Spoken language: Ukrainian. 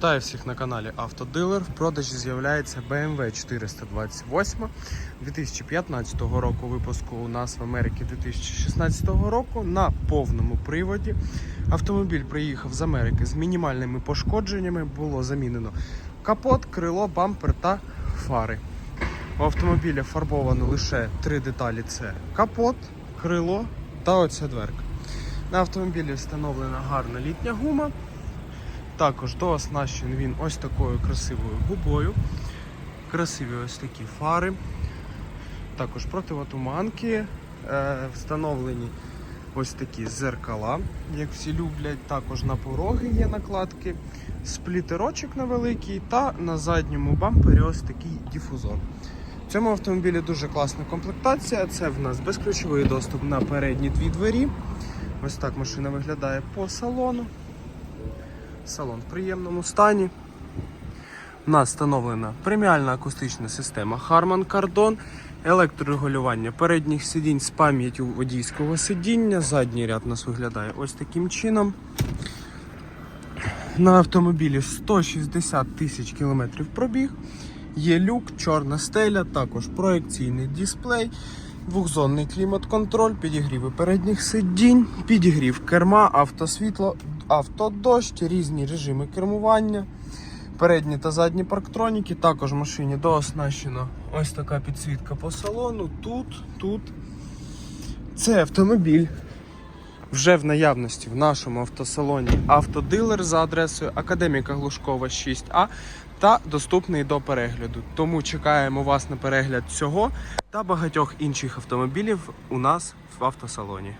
Вітаю всіх на каналі Автодилер. В продажі з'являється BMW 428 2015 року випуску у нас в Америці 2016 року на повному приводі. Автомобіль приїхав з Америки з мінімальними пошкодженнями. Було замінено капот, крило, бампер та фари. У автомобіля фарбовано лише три деталі: це капот, крило та оця дверка. На автомобілі встановлена гарна літня гума. Також дооснащений він ось такою красивою губою. Красиві ось такі фари. Також противотуманки. Е, встановлені ось такі зеркала, як всі люблять. Також на пороги є накладки, сплітерочок невеликий та на задньому бампері ось такий дифузор. В цьому автомобілі дуже класна комплектація. Це в нас безключовий доступ на передні дві двері. Ось так машина виглядає по салону. Салон в приємному стані. У нас встановлена преміальна акустична система Harman Kardon, електрорегулювання передніх сидінь з пам'яттю водійського сидіння. Задній ряд у нас виглядає ось таким чином. На автомобілі 160 тисяч кілометрів пробіг. Є люк, чорна стеля, також проекційний дисплей, двохзонний клімат-контроль, підігріви передніх сидінь, підігрів керма, автосвітло, автодощ, різні режими кермування, передні та задні парктроніки. Також в машині дооснащено ось така підсвітка по салону. Тут, тут. Це автомобіль вже в наявності в нашому автосалоні автодилер за адресою Академіка Глушкова 6А та доступний до перегляду. Тому чекаємо вас на перегляд цього та багатьох інших автомобілів у нас в автосалоні.